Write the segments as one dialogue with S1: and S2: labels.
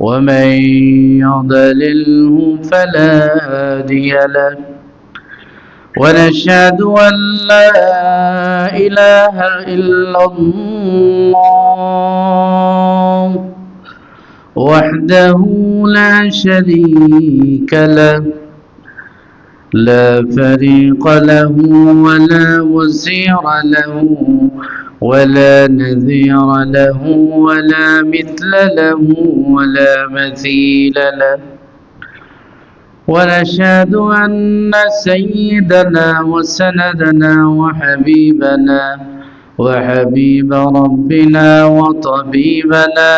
S1: ومن يضلله فلا هادي له ونشهد أن لا إله إلا الله وحده لا شريك له لا فريق له ولا وزير له ولا نذير له ولا مثل له ولا مثيل له ونشهد أن سيدنا وسندنا وحبيبنا وحبيب ربنا وطبيبنا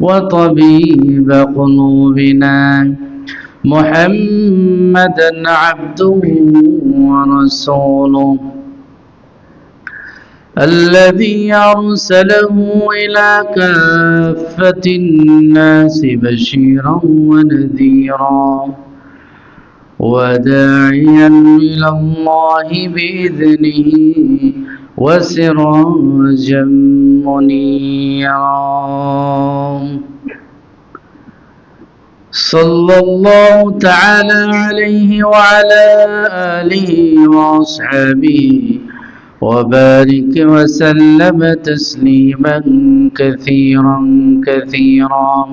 S1: وطبيب قلوبنا محمدا عبده ورسوله الذي أرسله إلى كافة الناس بشيرا ونذيرا وداعيا إلى الله بإذنه وسراجا منيرا صلى الله تعالى عليه وعلى آله وأصحابه وبارك وسلم تسليما كثيرا كثيرا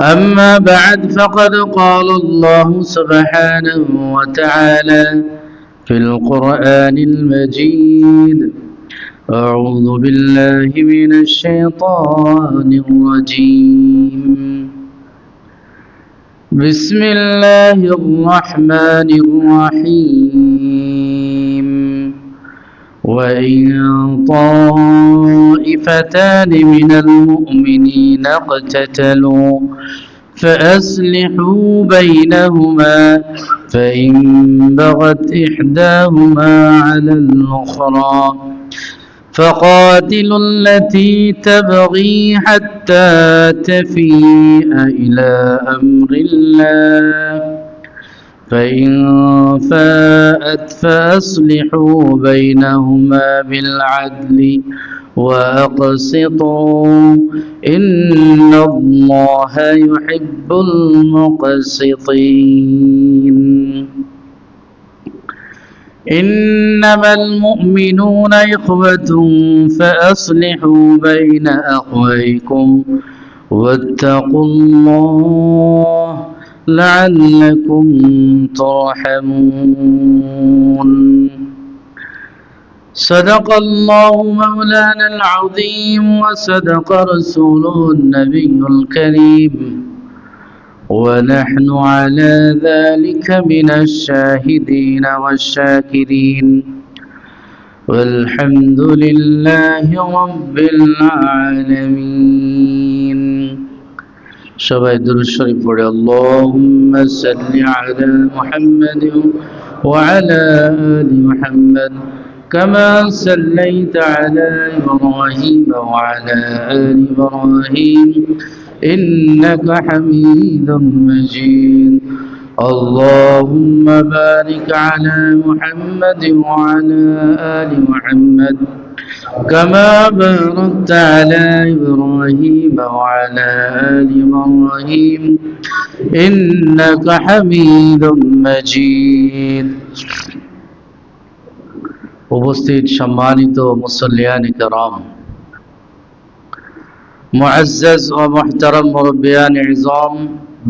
S1: أما بعد فقد قال الله سبحانه وتعالى في القرآن المجيد أعوذ بالله من الشيطان الرجيم بسم الله الرحمن الرحيم وإن طائفتان من المؤمنين اقتتلوا فأصلحوا بينهما فإن بغت إحداهما على الأخرى فقاتلوا التي تبغي حتى تفيء إلى أمر الله فإن فاءت فأصلحوا بينهما بالعدل وأقسطوا إن الله يحب المقسطين إنما المؤمنون إخوة فأصلحوا بين أخويكم واتقوا الله لعلكم ترحمون صدق الله مولانا العظيم وصدق رسوله النبي الكريم ونحن على ذلك من الشاهدين والشاكرين والحمد لله رب العالمين সবাই দুরুদ শরীফ পড়ে আল্লাহুম্মা সাল্লি আলা মুহাম্মাদ ওয়া আলা আলি মুহাম্মাদ كما سليت على إبراهيم وعلى آل إبراهيم إنك حميد مجيد اللهم بارك على محمد وعلى آل محمد كما باركت على إبراهيم وعلى آل إبراهيم إنك حميد مجيد উপস্থিত সম্মানিত মুসল্লিয়ান كرام معزز ও محترم عظام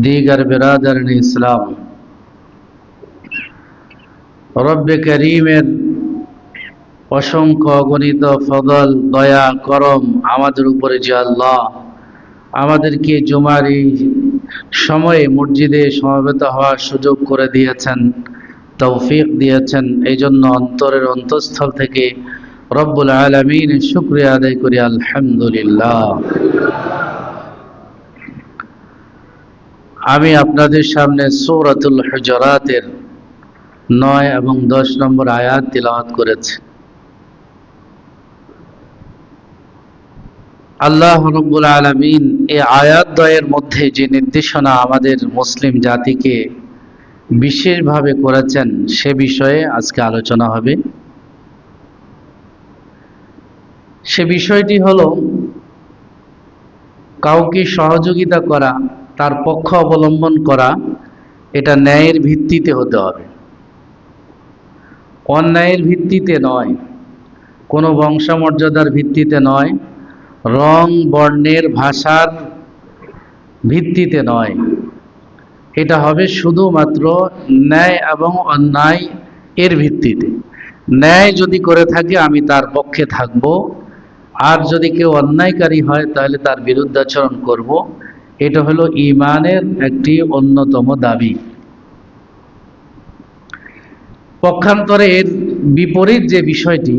S1: دیگر برادرن اسلام রব্বে করিমের অসংখ্য অগণিত ফদল দয়া করম আমাদের উপরে যে আল্লাহ আমাদেরকে জুমার এই সময়ে মসজিদে সমবেত হওয়ার সুযোগ করে দিয়েছেন তৌফিক দিয়েছেন এই জন্য অন্তরের অন্তঃস্থল থেকে রব্বুল আলমিন শুক্রিয়া আদায় করি আলহামদুলিল্লাহ আমি আপনাদের সামনে সৌরাতুল হজরাতের নয় এবং দশ নম্বর আয়াত তিলাওয়াত করেছি আল্লাহ রব্বুল আলমিন এ আয়াতদ্বয়ের মধ্যে যে নির্দেশনা আমাদের মুসলিম জাতিকে বিশেষভাবে করেছেন সে বিষয়ে আজকে আলোচনা হবে সে বিষয়টি হল কাউকে সহযোগিতা করা তার পক্ষ অবলম্বন করা এটা ন্যায়ের ভিত্তিতে হতে হবে অন্যায়ের ভিত্তিতে নয় কোনো বংশমর্যাদার ভিত্তিতে নয় রং বর্ণের ভাষার ভিত্তিতে নয় এটা হবে শুধুমাত্র ন্যায় এবং অন্যায় এর ভিত্তিতে ন্যায় যদি করে থাকে আমি তার পক্ষে থাকব আর যদি কেউ অন্যায়কারী হয় তাহলে তার বিরুদ্ধাচরণ করব এটা হলো ইমানের একটি অন্যতম দাবি পক্ষান্তরে এর বিপরীত যে বিষয়টি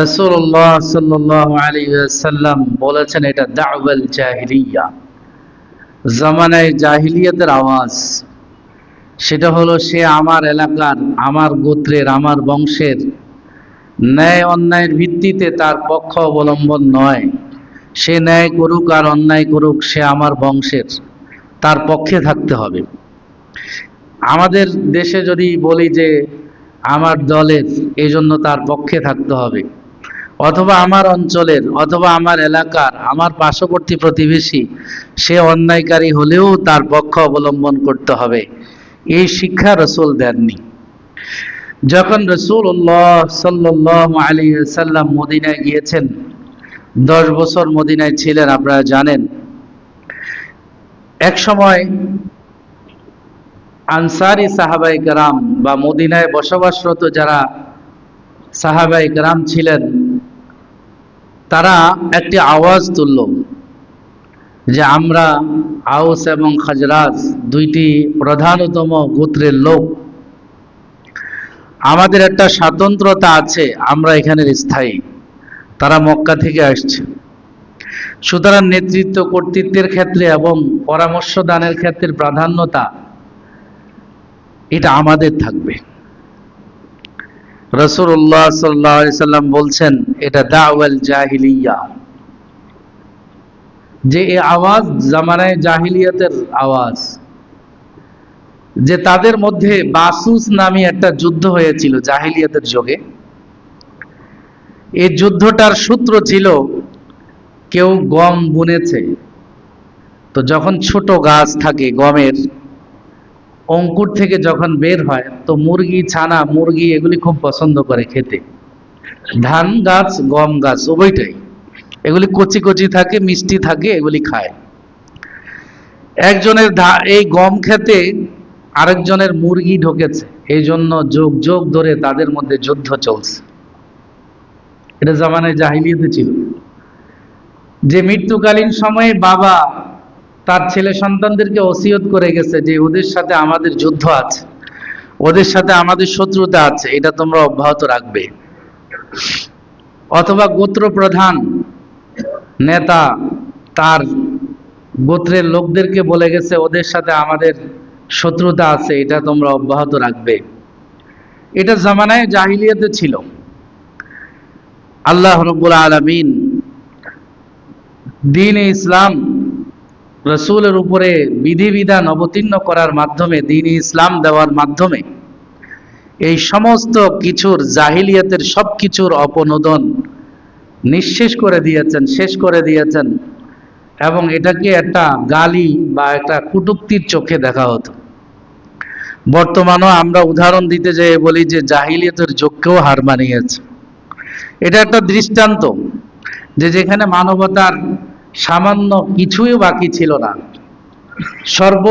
S1: রসুল্লাহ সাল্লাম বলেছেন এটা দাউল জাহিলিয়া জামানায় জাহিলিয়াতের আওয়াজ সেটা হলো সে আমার এলাকার আমার গোত্রের আমার বংশের ন্যায় অন্যায়ের ভিত্তিতে তার পক্ষ অবলম্বন নয় সে ন্যায় করুক আর অন্যায় করুক সে আমার বংশের তার পক্ষে থাকতে হবে আমাদের দেশে যদি বলি যে আমার দলের এজন্য তার পক্ষে থাকতে হবে অথবা আমার অঞ্চলের অথবা আমার এলাকার আমার পার্শ্ববর্তী প্রতিবেশী সে অন্যায়কারী হলেও তার পক্ষ অবলম্বন করতে হবে এই শিক্ষা রসুল দেননি যখন রসুল্লাহ সাল্লাহ আলী সাল্লাম মদিনায় গিয়েছেন দশ বছর মদিনায় ছিলেন আপনারা জানেন এক সময় আনসারি সাহাবাই গ্রাম বা মদিনায় বসবাসরত যারা সাহাবাই গ্রাম ছিলেন তারা একটি আওয়াজ তুলল যে আমরা আউস এবং খাজরাজ দুইটি প্রধানতম গোত্রের লোক আমাদের একটা স্বাতন্ত্রতা আছে আমরা এখানের স্থায়ী তারা মক্কা থেকে আসছে সুতরাং নেতৃত্ব কর্তৃত্বের ক্ষেত্রে এবং পরামর্শ দানের ক্ষেত্রে প্রাধান্যতা এটা আমাদের থাকবে রসুল্লাহ সাল্লাম বলছেন এটা দাওয়াল জাহিলিয়া যে এ আওয়াজ জামানায় জাহিলিয়াতের আওয়াজ যে তাদের মধ্যে বাসুস নামে একটা যুদ্ধ হয়েছিল জাহিলিয়াতের যোগে এই যুদ্ধটার সূত্র ছিল কেউ গম বুনেছে তো যখন ছোট গাছ থাকে গমের অঙ্কুর থেকে যখন বের হয় তো মুরগি ছানা মুরগি এগুলি খুব পছন্দ করে খেতে ধান গাছ গম গাছ উভয়টাই এগুলি কচি কচি থাকে মিষ্টি থাকে এগুলি খায় একজনের এই গম খেতে আরেকজনের মুরগি ঢোকেছে এই জন্য যোগ যোগ ধরে তাদের মধ্যে যুদ্ধ চলছে এটা জামানায় জাহিলিয়াতে ছিল যে মৃত্যুকালীন সময়ে বাবা তার ছেলে সন্তানদেরকে অসিয়ত করে গেছে যে ওদের সাথে আমাদের যুদ্ধ আছে ওদের সাথে আমাদের শত্রুতা আছে এটা তোমরা অব্যাহত রাখবে অথবা গোত্র প্রধান নেতা তার গোত্রের লোকদেরকে বলে গেছে ওদের সাথে আমাদের শত্রুতা আছে এটা তোমরা অব্যাহত রাখবে এটা জামানায় জাহিলিয়াতে ছিল আল্লাহ রব্বুল আলমিন দিন ইসলাম রসুলের উপরে বিধিবিধান অবতীর্ণ করার মাধ্যমে দিন ইসলাম দেওয়ার মাধ্যমে এই সমস্ত কিছুর জাহিলিয়াতের সব কিছুর অপনোদন নিঃশেষ করে দিয়েছেন শেষ করে দিয়েছেন এবং এটাকে একটা গালি বা একটা কুটুক্তির চোখে দেখা হতো বর্তমানেও আমরা উদাহরণ দিতে যেয়ে বলি যে জাহিলিয়াতের যোগকেও হার মানিয়েছে এটা একটা দৃষ্টান্ত যে যেখানে মানবতার সামান্য কিছুই বাকি ছিল না সর্ব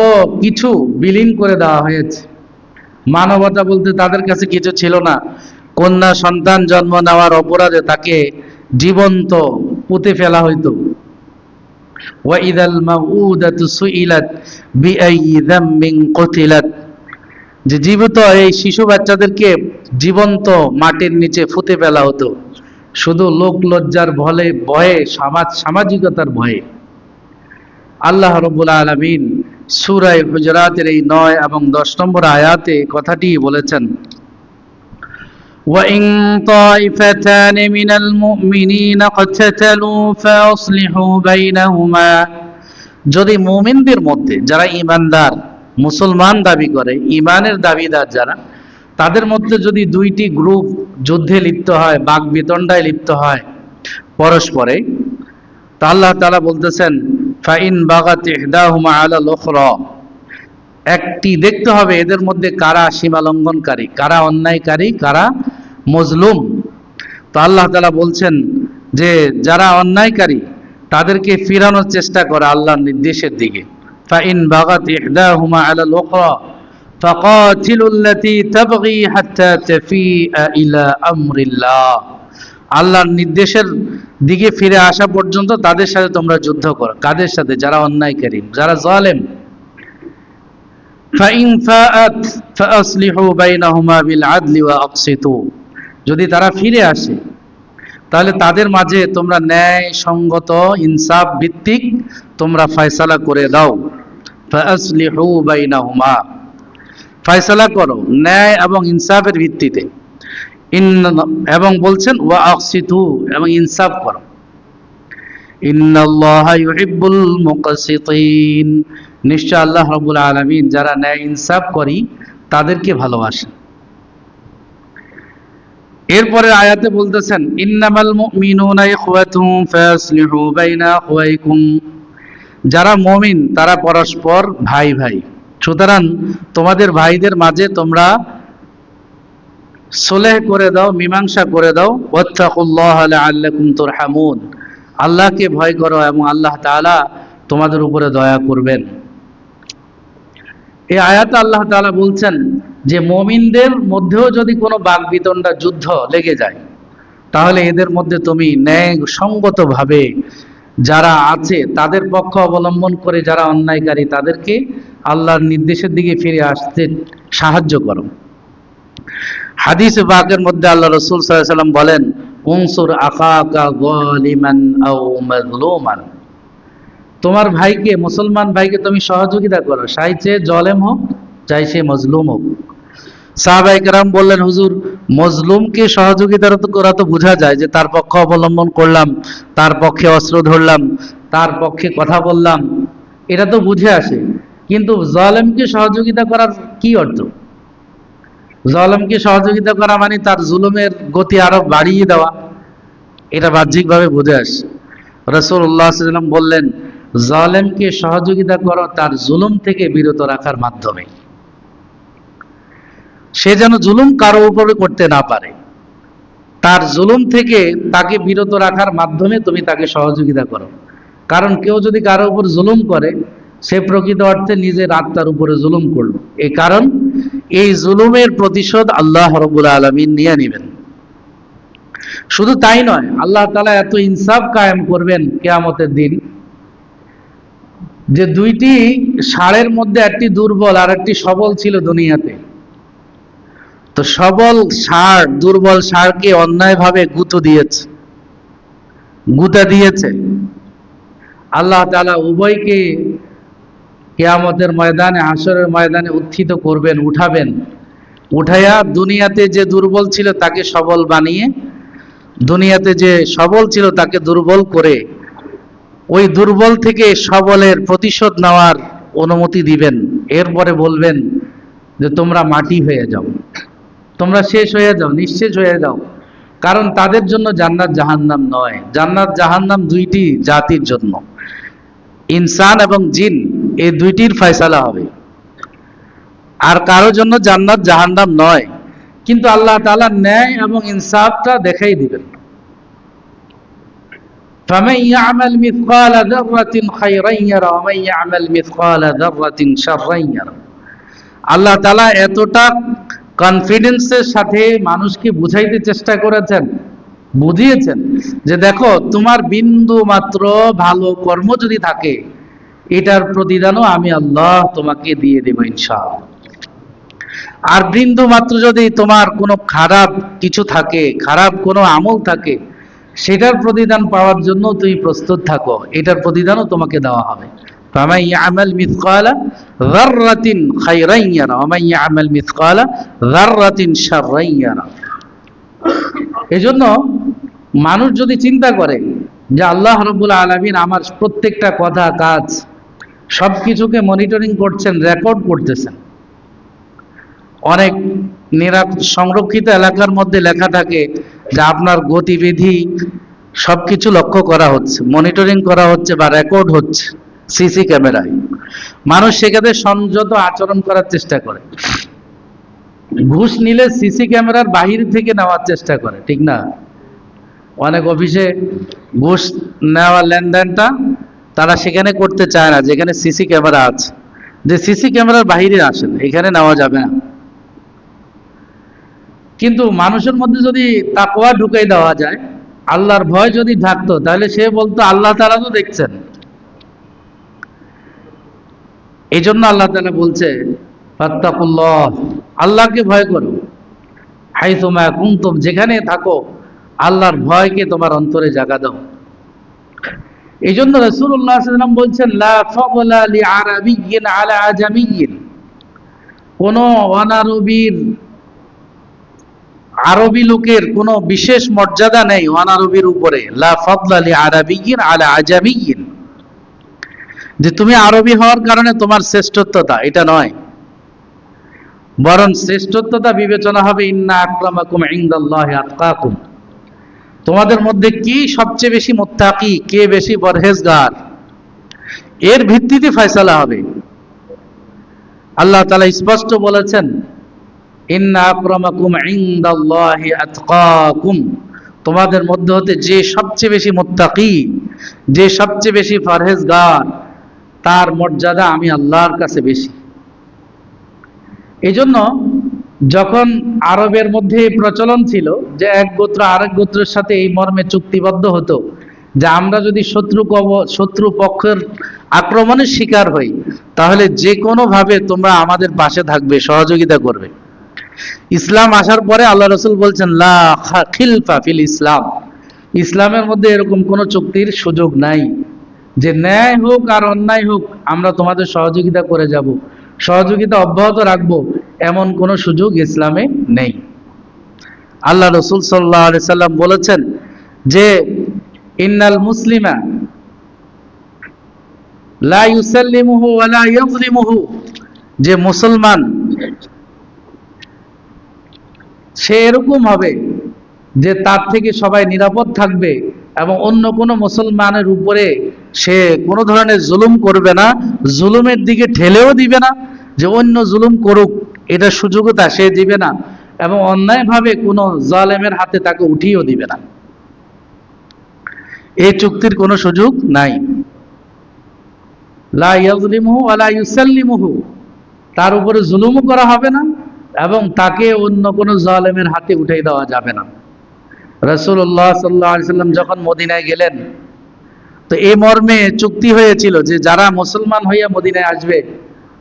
S1: কিছু বিলীন করে দেওয়া হয়েছে মানবতা বলতে তাদের কাছে কিছু ছিল না কন্যা সন্তান জন্ম নেওয়ার অপরাধে তাকে জীবন্ত পুঁতে ফেলা হইতো وإذا মাউদাতু সুইলাত بأي ذنب কুতিলাত যে জীবিত এই শিশু বাচ্চাদেরকে জীবন্ত মাটির নিচে ফুতে ফেলা হতো শুধু লোক লজ্জার ভলে ভয়ে সমাজ সামাজিকতার ভয়ে আল্লাহ রবুল আলমিন সুরায় হুজরাতের এই নয় এবং দশ নম্বর আয়াতে কথাটি বলেছেন وإن طائفتان من المؤمنين اقتتلوا فأصلحوا بينهما যদি মুমিনদের মধ্যে যারা ইমানদার মুসলমান দাবি করে ইমানের দাবিদার যারা তাদের মধ্যে যদি দুইটি গ্রুপ যুদ্ধে লিপ্ত হয় বাঘ বিতণ্ডায় লিপ্ত হয় পরস্পরে তা আল্লাহ তালা বলতেছেন ফাইন বাগাত ইহদাহুমা আলা লোখর একটি দেখতে হবে এদের মধ্যে কারা সীমালঙ্ঘনকারী কারা অন্যায়কারী কারা মজলুম তো আল্লাহ তালা বলছেন যে যারা অন্যায়কারী তাদেরকে ফিরানোর চেষ্টা করে আল্লাহর নির্দেশের দিকে فإن بغت إحداهما على الأخرى فقاتلوا التي تبغي حتى تفيء إلى أمر الله আল্লাহর নির্দেশের দিকে ফিরে আসা পর্যন্ত তাদের সাথে তোমরা যুদ্ধ কর কাদের সাথে যারা অন্যায়কারী যারা জালেম ফাইন ফাআত ফাসলিহু বাইনাহুমা বিল যদি তারা ফিরে আসে তাহলে তাদের মাঝে তোমরা ন্যায় সঙ্গত ইনসাফ ভিত্তিক তোমরা ফয়সালা করে দাও বাইনাহুমা ফয়সালা করো ন্যায় এবং ইনসাফের ভিত্তিতে ইন এবং বলছেন ওয়া আকসিতু এবং ইনসাফ করো নিশ্চয় আল্লাহ রবুল আলমিন যারা ন্যায় ইনসাফ করি তাদেরকে ভালোবাসেন এরপরে আয়াতে বলতেছেন ইন্নামাল মুমিনুনা ইখওয়াতুম ফাসলিহু বাইনা আখওয়াইকুম যারা মমিন তারা পরস্পর ভাই ভাই সুতরাং তোমাদের ভাইদের মাঝে তোমরা সোলেহ করে দাও মীমাংসা করে দাও ওয়াত্তাকুল্লাহ লাআল্লাকুম তুরহামুন আল্লাহকে ভয় করো এবং আল্লাহ তাআলা তোমাদের উপরে দয়া করবেন এই আয়াত আল্লাহ তাআলা বলছেন যে মমিনদের মধ্যেও যদি কোনো বাগবিতণ্ডা যুদ্ধ লেগে যায় তাহলে এদের মধ্যে তুমি ন্যায়সঙ্গতভাবে যারা আছে তাদের পক্ষ অবলম্বন করে যারা অন্যায়কারী তাদেরকে আল্লাহর নির্দেশের দিকে ফিরে আসতে সাহায্য করো হাদিস বাগের মধ্যে আল্লাহ রসুল সাল্লাম বলেন উনসুর আকাকা তোমার ভাইকে মুসলমান ভাইকে তুমি সহযোগিতা করো সাইচে জলেম হোক চাই সে মজলুম হোক সাহাবাইকেরাম বললেন হুজুর মজলুমকে সহযোগিতা করা তো বোঝা যায় যে তার পক্ষে অবলম্বন করলাম তার পক্ষে অস্ত্র ধরলাম তার পক্ষে কথা বললাম এটা তো বুঝে আসে কিন্তু জলেমকে সহযোগিতা করার কি অর্থ জলমকে সহযোগিতা করা মানে তার জুলুমের গতি আরো বাড়িয়ে দেওয়া এটা বাহ্যিকভাবে বুঝে আসে রসুল্লাহাম বললেন জলেমকে সহযোগিতা করো তার জুলুম থেকে বিরত রাখার মাধ্যমে সে যেন জুলুম কারো উপরে করতে না পারে তার জুলুম থেকে তাকে বিরত রাখার মাধ্যমে তুমি তাকে সহযোগিতা করো কারণ কেউ যদি কারো উপর জুলুম করে সে প্রকৃত অর্থে নিজের আত্মার উপরে জুলুম করলো এই কারণ এই জুলুমের প্রতিশোধ আল্লাহ রবুল আলমিন নিয়ে নেবেন শুধু তাই নয় আল্লাহ তালা এত ইনসাফ কায়েম করবেন কেয়ামতের দিন যে দুইটি ষাঁড়ের মধ্যে একটি দুর্বল আর একটি সবল ছিল দুনিয়াতে তো সবল সার দুর্বল সারকে অন্যায়ভাবে গুঁতো দিয়েছে গুতা দিয়েছে আল্লাহ তালা উভয়কে কেয়ামতের ময়দানে হাসরের ময়দানে উত্থিত করবেন উঠাবেন উঠাইয়া দুনিয়াতে যে দুর্বল ছিল তাকে সবল বানিয়ে দুনিয়াতে যে সবল ছিল তাকে দুর্বল করে ওই দুর্বল থেকে সবলের প্রতিশোধ নেওয়ার অনুমতি দিবেন এরপরে বলবেন যে তোমরা মাটি হয়ে যাও তোমরা শেষ হয়ে যাও নিঃশেষ হয়ে যাও কারণ তাদের জন্য জান্নাত জাহান্নাম নয় জান্নাত জাহান্নাম দুইটি জাতির জন্য ইনসান এবং জিন এই দুইটির ফয়সালা হবে আর কারোর জন্য জান্নাত জাহান্নাম নয় কিন্তু আল্লাহ তালা ন্যায় এবং ইনসাফটা দেখাই দিবেন فمن আল্লাহ তালা এতটা কনফিডেন্সের সাথে মানুষকে বুঝাইতে চেষ্টা করেছেন বুঝিয়েছেন যে দেখো তোমার বিন্দু মাত্র ভালো কর্ম যদি থাকে এটার প্রতিদানও আমি আল্লাহ তোমাকে দিয়ে দেব ইনশাআল্লাহ আর বিন্দু মাত্র যদি তোমার কোনো খারাপ কিছু থাকে খারাপ কোনো আমল থাকে সেটার প্রতিদান পাওয়ার জন্য তুমি প্রস্তুত থাকো এটার প্রতিদানও তোমাকে দেওয়া হবে فمن يعمل مثقال ذرة خيرا يرى ومن يعمل مثقال ذرة شرا يرى মানুষ যদি চিন্তা করে যে আল্লাহ রব্বুল আলমিন আমার প্রত্যেকটা কথা কাজ সব মনিটরিং করছেন রেকর্ড করতেছেন অনেক নিরাপ সংরক্ষিত এলাকার মধ্যে লেখা থাকে যে আপনার গতিবিধি সব কিছু লক্ষ্য করা হচ্ছে মনিটরিং করা হচ্ছে বা রেকর্ড হচ্ছে সিসি ক্যামেরায় মানুষ সেখানে সংযত আচরণ করার চেষ্টা করে ঘুষ নিলে সিসি ক্যামেরার বাহির থেকে নেওয়ার চেষ্টা করে ঠিক না অনেক অফিসে ঘুষ নেওয়া লেনদেনটা তারা সেখানে করতে চায় না যেখানে সিসি ক্যামেরা আছে যে সিসি ক্যামেরার বাহিরে আসেন এখানে নেওয়া যাবে না কিন্তু মানুষের মধ্যে যদি তাকোয়া ঢুকাই দেওয়া যায় আল্লাহর ভয় যদি থাকতো তাহলে সে বলতো আল্লাহ তারা তো দেখছেন এই জন্য আল্লাহ তালা বলছে আল্লাহকে ভয় করো হাই তোমা কুন্তুম যেখানে থাকো আল্লাহর ভয়কে তোমার অন্তরে জাগা দাও এই জন্য রসুল্লাহাম বলছেন আলা আজামিয়িন কোনো অনারবির আরবি লোকের কোনো বিশেষ মর্যাদা নেই অনারবির উপরে লা ফদল আলা আজামিগিন যে তুমি আরবি হওয়ার কারণে তোমার শ্রেষ্ঠত্বতা এটা নয় বরং শ্রেষ্ঠত্বতা বিবেচনা হবে ইন্না আক্রামাকুম ইন্দাল্লাহ আতকাকুম তোমাদের মধ্যে কি সবচেয়ে বেশি মোত্তাকি কে বেশি বরহেজগার এর ভিত্তিতে ফয়সালা হবে আল্লাহ তালা স্পষ্ট বলেছেন ইন্না আক্রামাকুম ইন্দাল্লাহ আতকাকুম তোমাদের মধ্যে হতে যে সবচেয়ে বেশি মোত্তাকি যে সবচেয়ে বেশি ফারহেজগার তার মর্যাদা আমি আল্লাহর কাছে বেশি এজন্য যখন আরবের মধ্যে প্রচলন ছিল যে এক গোত্র আরেক গোত্রের সাথে এই মর্মে চুক্তিবদ্ধ হতো যে আমরা যদি শত্রু কব শত্রু পক্ষের আক্রমণের শিকার হই তাহলে যে কোনোভাবে তোমরা আমাদের পাশে থাকবে সহযোগিতা করবে ইসলাম আসার পরে আল্লাহ রসুল বলছেন লা খিলফা ফিল ইসলাম ইসলামের মধ্যে এরকম কোনো চুক্তির সুযোগ নাই যে ন্যায় হোক আর অন্যায় হোক আমরা তোমাদের সহযোগিতা করে যাব সহযোগিতা অব্যাহত রাখব এমন কোন সুযোগ ইসলামে নেই আল্লাহ রসুল সাল্লাহ সাল্লাম বলেছেন যে ইন্নাল মুসলিমা লা ইউসাল্লিমুহু ওয়া লা ইয়াজলিমুহু যে মুসলমান সে এরকম হবে যে তার থেকে সবাই নিরাপদ থাকবে এবং অন্য কোনো মুসলমানের উপরে সে কোনো ধরনের জুলুম করবে না জুলুমের দিকে ঠেলেও দিবে না যে অন্য জুলুম করুক এটা সুযোগও তা সে দিবে না এবং অন্যায়ভাবে কোনো জালেমের হাতে তাকে উঠিয়েও দিবে না এই চুক্তির কোনো সুযোগ নাই লা ইয়াজলিমুহু ওয়ালা তার উপরে জুলুমও করা হবে না এবং তাকে অন্য কোনো জালেমের হাতে উঠে দেওয়া যাবে না রসুল্লাহ সাল্লাহ সাল্লাম যখন মদিনায় গেলেন তো এ মর্মে চুক্তি হয়েছিল যে যারা মুসলমান হইয়া মদিনায় আসবে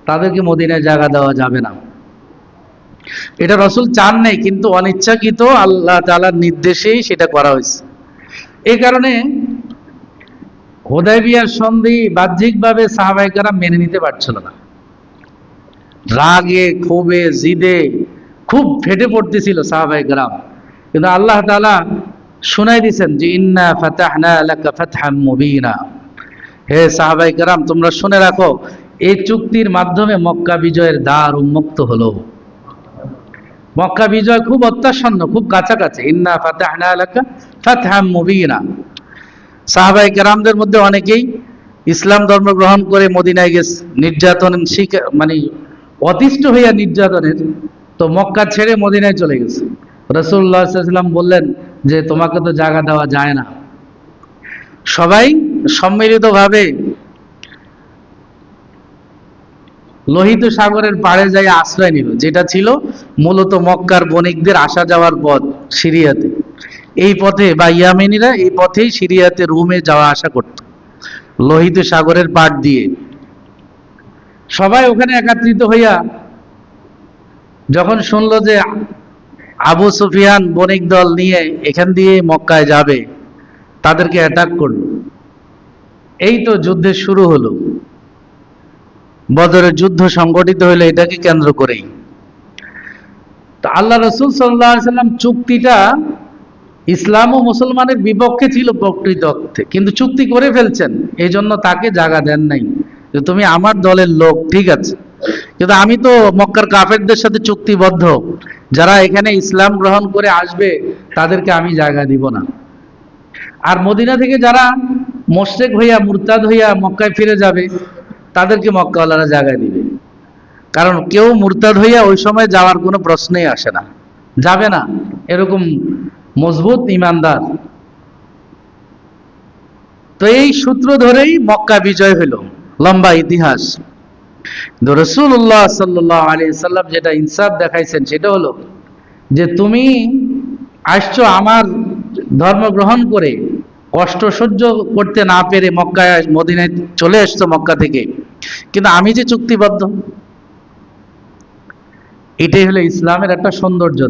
S1: তাদেরকে মদিনায় জায়গা দেওয়া যাবে না এটা রসুল চান নেই কিন্তু অনিচ্ছাকৃত আল্লাহ তালার নির্দেশেই সেটা করা হয়েছে এ কারণে হোদাইবিয়ার সন্ধি বাহ্যিকভাবে সাহাবাহিকারা মেনে নিতে পারছিল না রাগে ক্ষোভে জিদে খুব ফেটে পড়তেছিল সাহাবাহিকরা কিন্তু আল্লাহ তালা শুনাই দিছেন যে ইন্না ফাতাহনা ফাতহাম মুবিনা হে সাহাবাই কারাম তোমরা শুনে রাখো এই চুক্তির মাধ্যমে মক্কা বিজয়ের দ্বার উন্মুক্ত হলো মক্কা বিজয় খুব অত্যাসন্ন খুব কাছাকাছি ইন্না ফাতাহনা এলাকা ফাতহাম মুবিনা সাহাবাই কারামদের মধ্যে অনেকেই ইসলাম ধর্ম গ্রহণ করে মদিনায় গেছে নির্যাতন শিখে মানে অতিষ্ঠ হইয়া নির্যাতনের তো মক্কা ছেড়ে মদিনায় চলে গেছে রসুল্লাহাম বললেন যে তোমাকে তো জায়গা দেওয়া যায় না সবাই সম্মিলিতভাবে লোহিত সাগরের পাড়ে যাই আশ্রয় নিল যেটা ছিল মূলত মক্কার বণিকদের আসা যাওয়ার পথ সিরিয়াতে এই পথে বা ইয়ামিনীরা এই পথেই সিরিয়াতে রুমে যাওয়া আসা করত লোহিত সাগরের পাট দিয়ে সবাই ওখানে একত্রিত হইয়া যখন শুনলো যে আবু সুফিয়ান বণিক দল নিয়ে এখান দিয়ে মক্কায় যাবে তাদেরকে অ্যাটাক করল এই তো যুদ্ধের শুরু হলো বদরের যুদ্ধ সংগঠিত হলে এটাকে কেন্দ্র করেই তো আল্লাহ রসুল সাল্লাম চুক্তিটা ইসলাম ও মুসলমানের বিপক্ষে ছিল প্রকৃত অর্থে কিন্তু চুক্তি করে ফেলছেন এই জন্য তাকে জায়গা দেন নাই যে তুমি আমার দলের লোক ঠিক আছে কিন্তু আমি তো মক্কার কাফেরদের সাথে চুক্তিবদ্ধ যারা এখানে ইসলাম গ্রহণ করে আসবে তাদেরকে আমি জায়গা দিব না আর মদিনা থেকে যারা মোশেক হইয়া মুরতাদ হইয়া মক্কায় ফিরে যাবে তাদেরকে মক্কাওয়ালারা জায়গা দিবে কারণ কেউ মুরতাদ হইয়া ওই সময় যাওয়ার কোনো প্রশ্নেই আসে না যাবে না এরকম মজবুত ইমানদার তো এই সূত্র ধরেই মক্কা বিজয় হলো লম্বা ইতিহাস কিন্তু রসুল্লাহ সাল্লাহ আলী সাল্লাম যেটা ইনসাফ দেখাইছেন সেটা হলো যে তুমি আসছো আমার ধর্ম গ্রহণ করে কষ্ট সহ্য করতে না পেরে মক্কায় মদিনে চলে আসতো মক্কা থেকে কিন্তু আমি যে চুক্তিবদ্ধ এটাই হলো ইসলামের একটা সৌন্দর্য